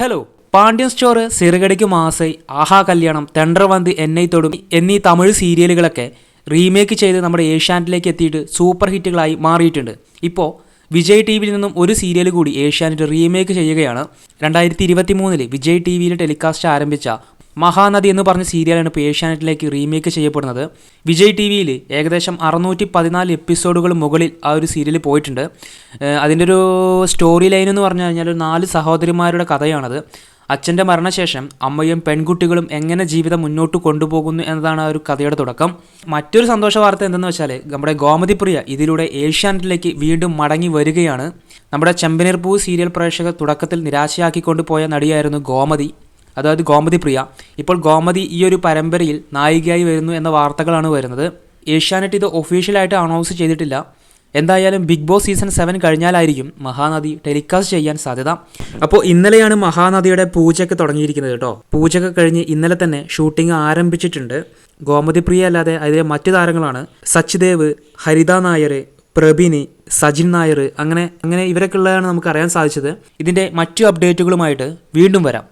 Hello Pandian store സിറുകടിക്ക് മാസൈ ആഹാ കല്യാണം. തെണ്ടർവന്ത് എന്നെ തൊടും. എന്നീ തമിഴ് സീരിയലുകളൊക്കെ റീമേക്ക് ചെയ്ത് നമ്മുടെ ഏഷ്യാനെറ്റിലേക്ക് എത്തിയിട്ട് സൂപ്പർ ഹിറ്റുകളായി മാറിയിട്ടുണ്ട്. ഇപ്പോൾ വിജയ് ടി വിയിൽ നിന്നും ഒരു സീരിയൽ കൂടി ഏഷ്യാനെറ്റ് റീമേക്ക് ചെയ്യുകയാണ്. രണ്ടായിരത്തി ഇരുപത്തി മൂന്നിൽ വിജയ് ടി വിയിൽ ടെലികാസ്റ്റ് ആരംഭിച്ച മഹാനദി എന്ന് പറഞ്ഞ സീരിയലാണ് ഇപ്പോൾ ഏഷ്യാനെറ്റിലേക്ക് റീമേക്ക് ചെയ്യപ്പെടുന്നത്. വിജയ് ടി വിയിൽ ഏകദേശം അറുന്നൂറ്റി പതിനാല് എപ്പിസോഡുകൾ മുകളിൽ ആ ഒരു സീരിയൽ പോയിട്ടുണ്ട്. അതിന്റെ ഒരു സ്റ്റോറി ലൈൻ എന്ന് പറഞ്ഞു കഴിഞ്ഞാൽ ഒരു നാല് സഹോദരിമാരുടെ കഥയാണത്. അച്ഛന്റെ മരണശേഷം അമ്മയും പെൺകുട്ടികളും എങ്ങനെ ജീവിതം മുന്നോട്ട് കൊണ്ടുപോകുന്നു എന്നതാണ് ആ ഒരു കഥയുടെ തുടക്കം. മറ്റൊരു സന്തോഷ വാർത്ത എന്തെന്ന് വെച്ചാൽ നമ്മുടെ ഗോമതി പ്രിയ ഇതിലൂടെ ഏഷ്യാനെറ്റിലേക്ക് വീണ്ടും മടങ്ങി വരികയാണ്. നമ്മുടെ ചെമ്പനീർപൂ സീരിയൽ പ്രേക്ഷകർ തുടക്കത്തിൽ നിരാശയാക്കിക്കൊണ്ട് പോയ നടിയായിരുന്നു ഗോമതി. അതായത് ഗോമതി പ്രിയ. ഇപ്പോൾ ഗോമതി ഈ ഒരു പരമ്പരയിൽ നായികയായി വരുന്നു എന്ന വാർത്തകളാണ് വരുന്നത്. ഏഷ്യാനെറ്റ് ഇത് ഒഫീഷ്യലായിട്ട് അനൗൺസ് ചെയ്തിട്ടില്ല. എന്തായാലും ബിഗ് ബോസ് സീസൺ സെവൻ കഴിഞ്ഞാലായിരിക്കും മഹാനദി ടെലികാസ്റ്റ് ചെയ്യാൻ സാധ്യത. അപ്പോൾ ഇന്നലെയാണ് മഹാനദിയുടെ പൂജയൊക്കെ തുടങ്ങിയിരിക്കുന്നത് കേട്ടോ. പൂജയൊക്കെ കഴിഞ്ഞ് ഇന്നലെ തന്നെ ഷൂട്ടിംഗ് ആരംഭിച്ചിട്ടുണ്ട്. ഗോമതി പ്രിയ അല്ലാതെ അതിലെ മറ്റു താരങ്ങളാണ് സച്ചിദേവ് ഹരിത നായർ പ്രബിനി സജിൻ നായർ അങ്ങനെ അങ്ങനെ ഇവരൊക്കെ ഉള്ളതാണ് നമുക്ക് അറിയാൻ സാധിച്ചത്. ഇതിന്റെ മറ്റു അപ്ഡേറ്റുകളുമായിട്ട് വീണ്ടും വരാം.